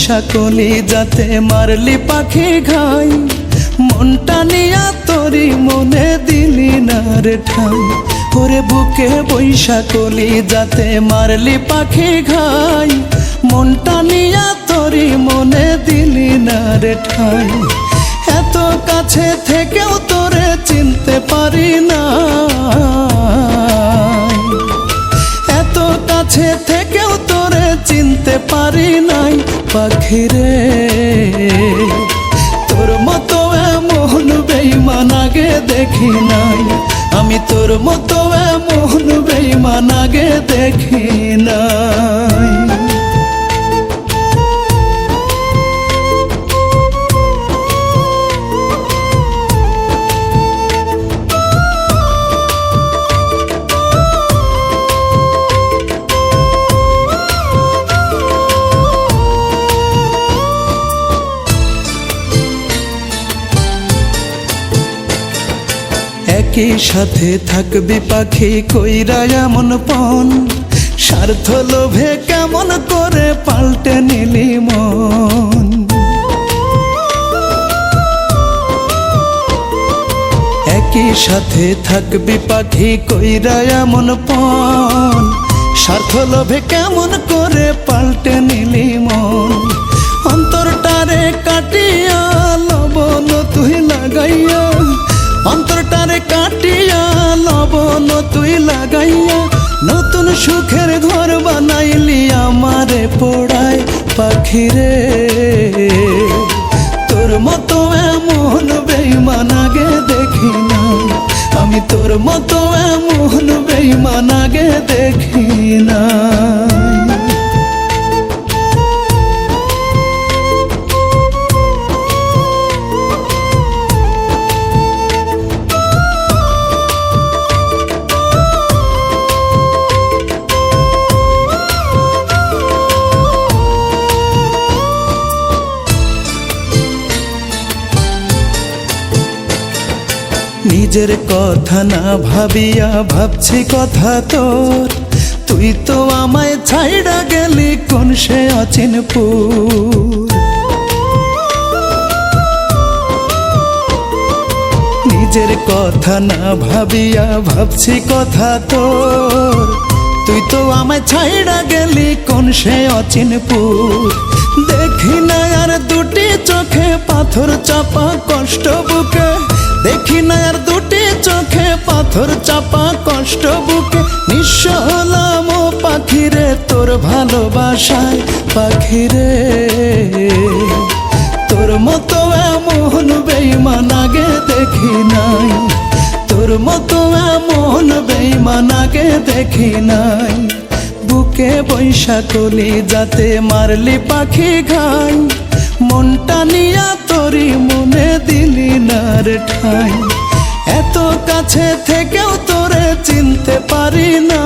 বৈশাখলি যাতে মারলি পাখি ঘাই। মনটা নিয়া তোরি মনে দিলি না রে ঠাই। ওরে বুকে বৈশাখলি যাতে মারলি পাখি ঘাই। মনটা নিয়া তোরি মনে দিলি না রে ঠাই। এত কাছে থেকেও তোরে চিনতে পারি না। এত কাছে তোরে চিনতে পারি নাই পাখিরে। তোর মতো এমন বেইমান আগে দেখি নাই। আমি তোর মতো এমন বেইমান আগে দেখি নাই। একই সাথে থাকবি পাখি কইরা এমন পন স্বার্থ লোভে কেমন করে পাল্টে নিলি মন। একই সাথে থাকবি পাখি কইরা এমন পন স্বার্থ লোভে কেমন করে পাল্টে নিলি মন। অন্তরটারে কাটিয়া লবণ তুই লাগাইয়া অন্তরটারে কাটিয়া লবণ তুই লাগাইয়া নতুন সুখের ঘর বানাইলি আমারে পোড়ায় পাখিরে। তোর মতো এমন বেইমান আগে দেখি না আমি তোর মতো এমন বেইমান আগে দেখি না নিজের কথা না ভাবিয়া ভাবছি কথা তোর। তুই তো আমায় ছাইড়া গেলি, কোন সে অচিনপুর নিজের কথা না ভাবিয়া ভাবছি কথা তোর। তুই তো আমায় ছাইড়া গেলি, কোন সে অচিনপুর দেখি না আর দুটি চোখে পাথর চাপা কষ্ট বুকে। দেখি না আর দুটি চোখে পাথর চাপা কষ্ট বুকে। নিঃস্ব হলাম ও পাখিরে, তোর ভালোবাসায় পাখিরে। তোর মতো এমন বেইমান আগে দেখি নাই। তোর মতো এমন বেইমান আগে দেখি নাই। বুকে বৈশাখলি যাতে মারলি পাখি ঘাই। মনটা নিয়া তোরি মনে দিলি নার ঠাই। এত কাছে থেকেও তোরে চিনতে পারি না।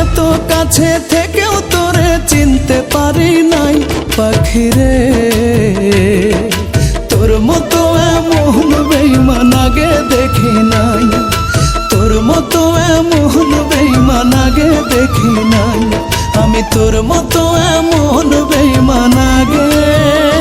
এত কাছে থেকেও তোরে চিনতে পারি নাই পাখিরে। তোর মতো এমন বেইমান আগে দেখি নাই। তোর মতো এমন বেইমান আগে দেখি নাই। আমি তোর মতো এমন বেইমান আগে।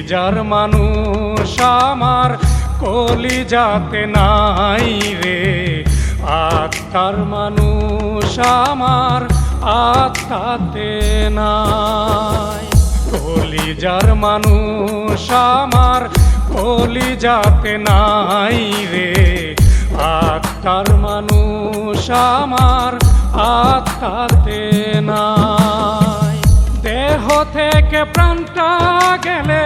কলিজার মানুষ আমার কলিজাতে নাই রে। আত্মার মানুষ আমার আত্মাতে নাই। কলিজার মানুষ আমার কলিজাতে নাই রে। আত্মার মানুষ আমার আত্মাতে নাই। দেহ থেকে প্রাণটা গেলে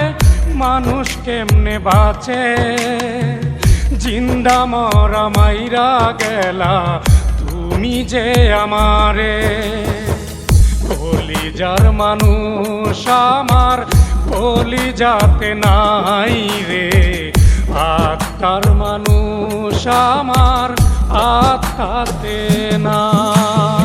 মানুষ কেমনে বাঁচে? জিন্দা মরা মাইরা গেলা, তুমি যে আমারে। কলিজার মানুষ আমার, কলিজাতে নাই রে। আত্মার মানুষ আমার, আত্মাতে নাই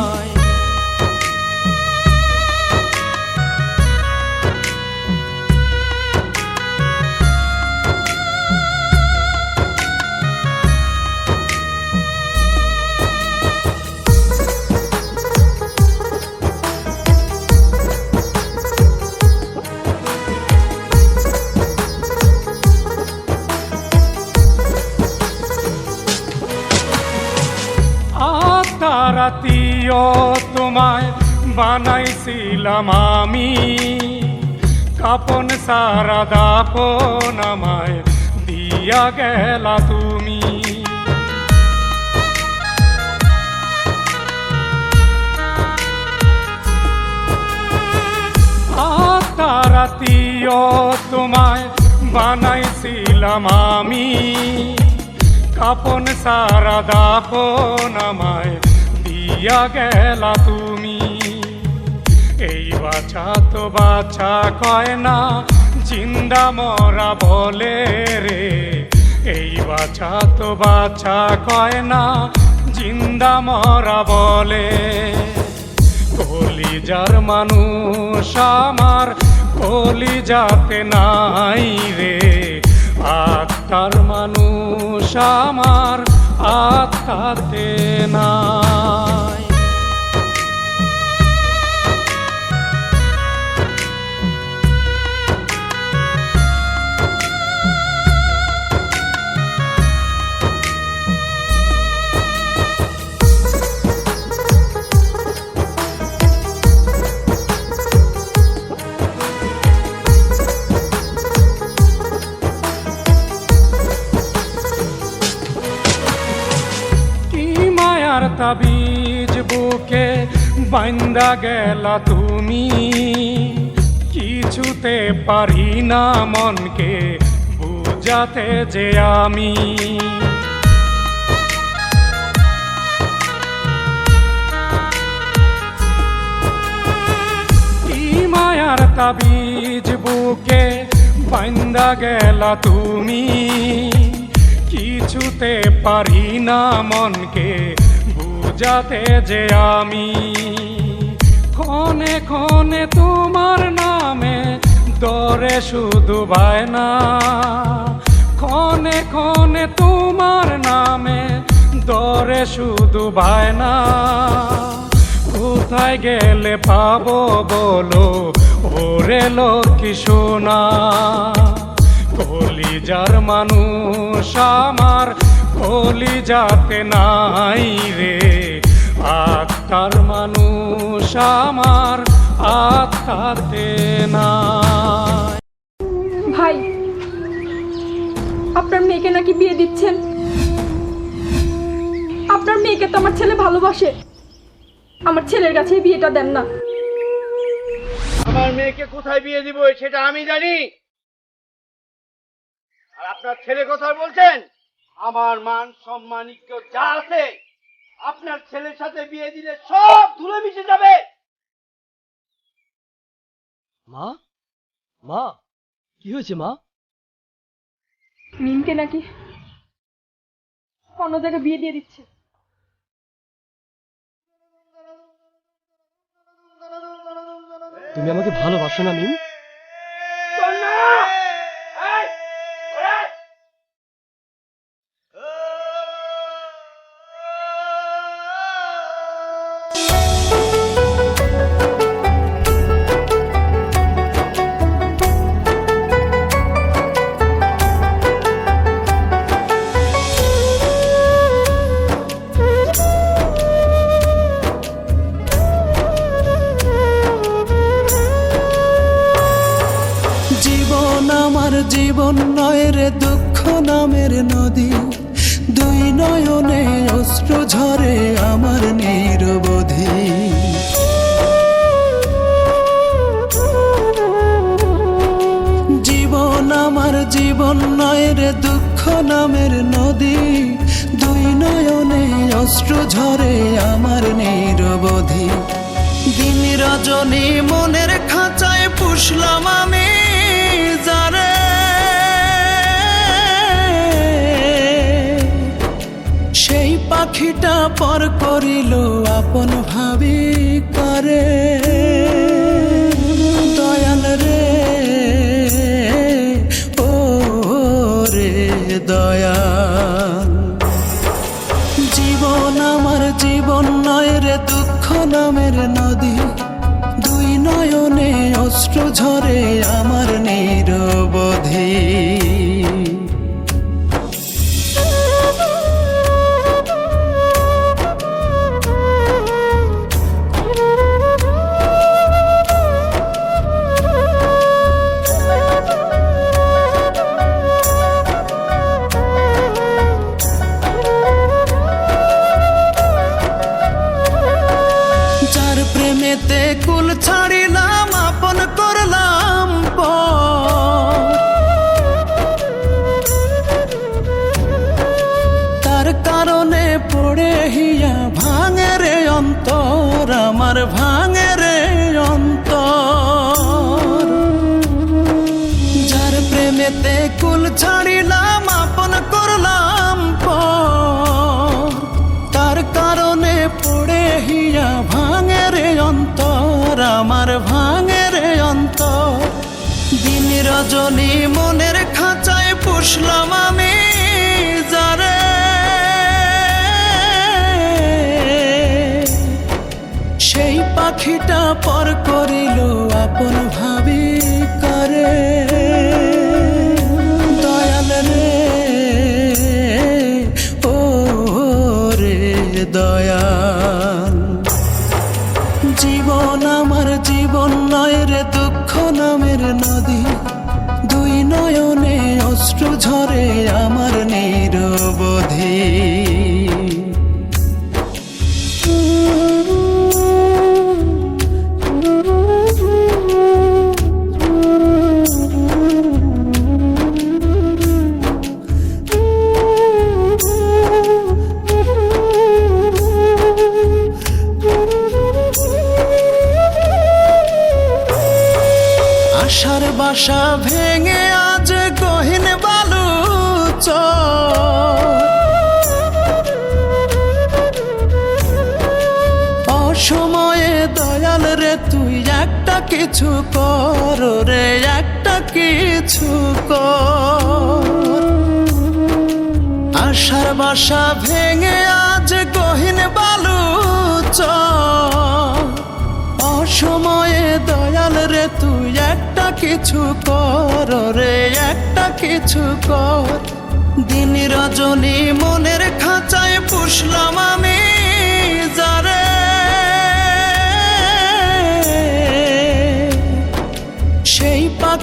আতারাতিও তোমায় বানাইছিলাম আমি। কাপন সারা দাপন আমায় দিয়া গেলা তুমি। আতারাতিও তোমায় বানাইছিলাম আমি। কাপন সারা দাপন আমায় দিয়া গেলা তুমি। এই বাছা তো বাছা কয় না, জিন্দা মরা বলে রে। এই বাছা তো বাছা কয় না, জিন্দা মরা বলে। কলিজার মানুষ আমার কলিজাতে নাই রে। আত্মার মানুষ আমার আত্মাতে বান্দা গেলা তুমি। কিছুতে পারি না মনকে বুঝাতে যে আমি। মায়ার তাবিজ বুকে বান্দা গেলা তুমি। কিছুতে পারি না মনকে বুঝাতে যে আমি ক্ষণে ক্ষণে তোমার নামে দরে শুধু বায়না, ক্ষণে ক্ষণে তোমার নামে দরে শুধু বায়না। কোথায় গেলে পাবো বলো? ওরে লক্ষ্মী সোনা, কলিজার মানুষ আমার কলিজাতে নাই রে। আত্মার মানুষ আমার আত্মাতে নাই। ভাই আপনার মেয়েকে নাকি বিয়ে দিচ্ছেন? আপনার মেয়েকে তো আমার ছেলে ভালোবাসে। আমার ছেলের কাছে বিয়েটা দেন না। আমার মেয়েকে কোথায় বিয়ে দিব সেটা আমি জানি। আর আপনার ছেলে কথা বলছেন? আমার মান সম্মান যা আছে আপনার ছেলের সাথে বিয়ে দিলে সব ধুলে মিশে যাবে। মা? মা? কি হয়েছে মা? মিমকে নাকি অন্য জায়গায় বিয়ে দিয়ে দিচ্ছে। তুমি আমাকে ভালোবাসো না মিম নদী, দুই নয়নে অশ্রু ঝরে আমার নিরবধি। জীবন আমার জীবন নয় রে দুঃখ নামের নদী, দুই নয়নে অশ্রু ঝরে আমার নিরবধি। দিন রজনী মনের খাঁচায় পুষলাম আমি। পাখিটা পর করিল, আপন ভাবি করে। দয়াল রে, ও রে দয়াল। জীবন আমার জীবন নয় রে দুঃখ নামের নদী। দুই নয়নে অশ্রু ঝরে রজনী মনের খাঁচায় পুষলাম আমি, যারে। সেই পাখিটা পর করিল আপন ভাবি করে। দয়াল রে, ও রে দয়াল। জীবন আমার জীবন নয় রে দুঃখ নামের নদী। নয়নে অশ্রু ঝরে আমার নিরবধি। আশার বাসা ভেঙে কিছু কর একটা কিছু আশার বাসা ভেঙে আজ গহিন বালু অসময়ে দয়াল রে, তুই একটা কিছু কর রে, একটা কিছু কর। দিন রজনী মনের খাঁচায় পুষলাম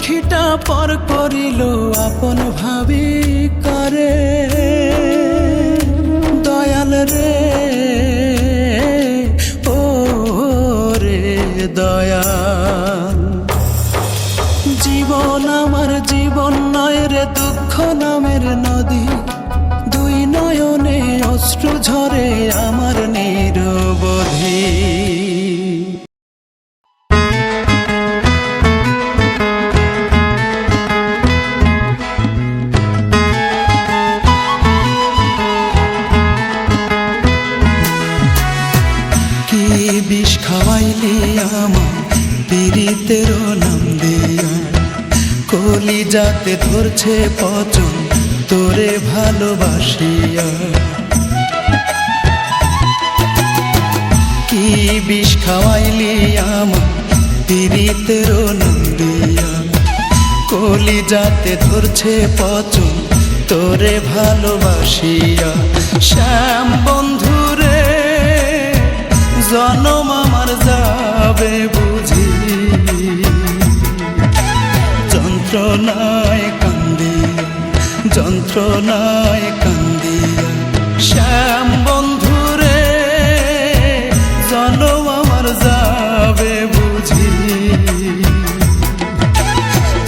পাখিটা পর করিল আপন ভাবি। যাতে ধরছে পচন, তোরে ভালোবাসিয়া কি বিষ খাওয়াইলি আমার পীড়িতের নাম দিয়া কলি যাতে ধরছে পচন, তোরে ভালোবাসিয়া শ্যাম বন্ধুরে যন্ত্রণায় কান্দিয়া শ্যাম বন্ধুরে জনম আমার যাবে বুঝি।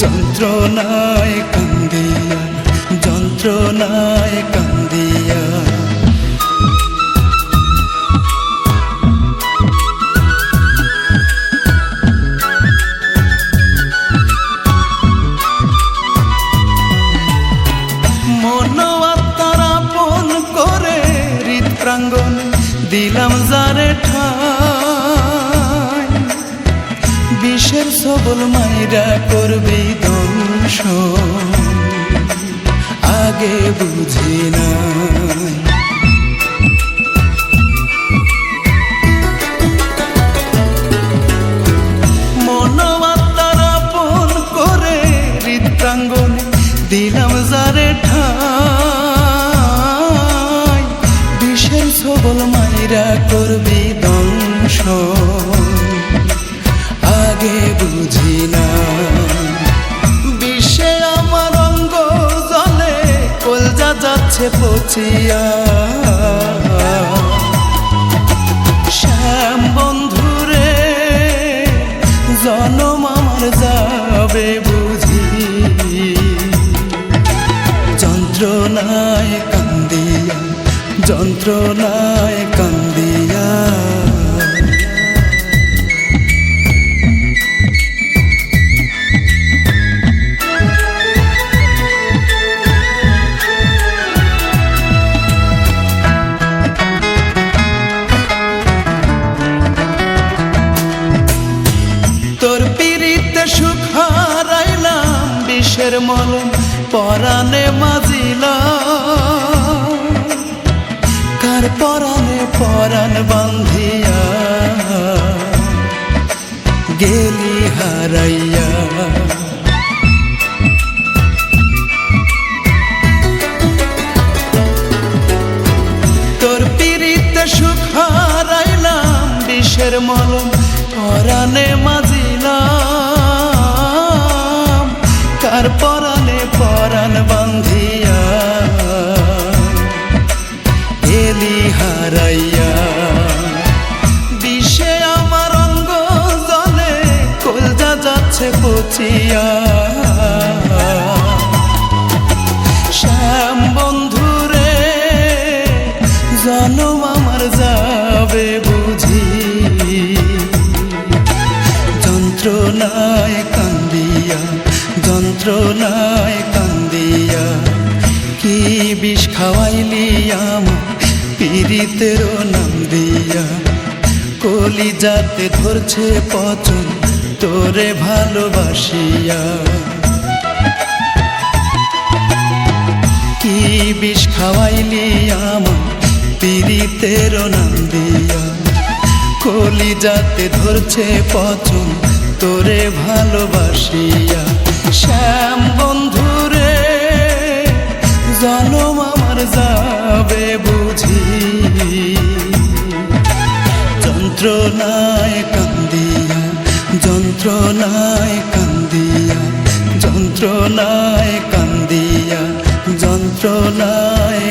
যন্ত্রণায় কান্দিয়া যন্ত্রণায় কান্দিয়া যন্ত্রণায় কান্দিয়া। তোর পিড়িতে সুখ হারাইলাম বিষের মলম পরাণে মাজিলাম কার পরাণে পরাণ বান্ধিয়া গেলি হারাইয়া। তোর পিড়িতে সুখ হারাইলাম, বিষের মলম পরাণে মাজিলাম। কার পরাণে পরাণ বান্ধিয়া পচিয়া শ্যাম বন্ধুরে জনম আমার যাবে বুঝি। যন্ত্রণায় কান্দিয়া যন্ত্রণায় কান্দিয়া, কি বিষ খাওয়াইলি আমার পীড়িতের নাম দিয়া। কলি যাতে ধরছে পচন তোরে ভালোবাসিয়া কি বিষ খাওয়াইলি আমার পীড়িতের নাম দিয়া। কলি যাতে ধরছে পচন, তোরে ভালোবাসিয়া শ্যাম বন্ধুরে জনম আমার যাবে বুঝি। যন্ত্রণায় কান্দিয়া যন্ত্রণায় কান্দিয়া যন্ত্রণায় কান্দিয়া যন্ত্রণায়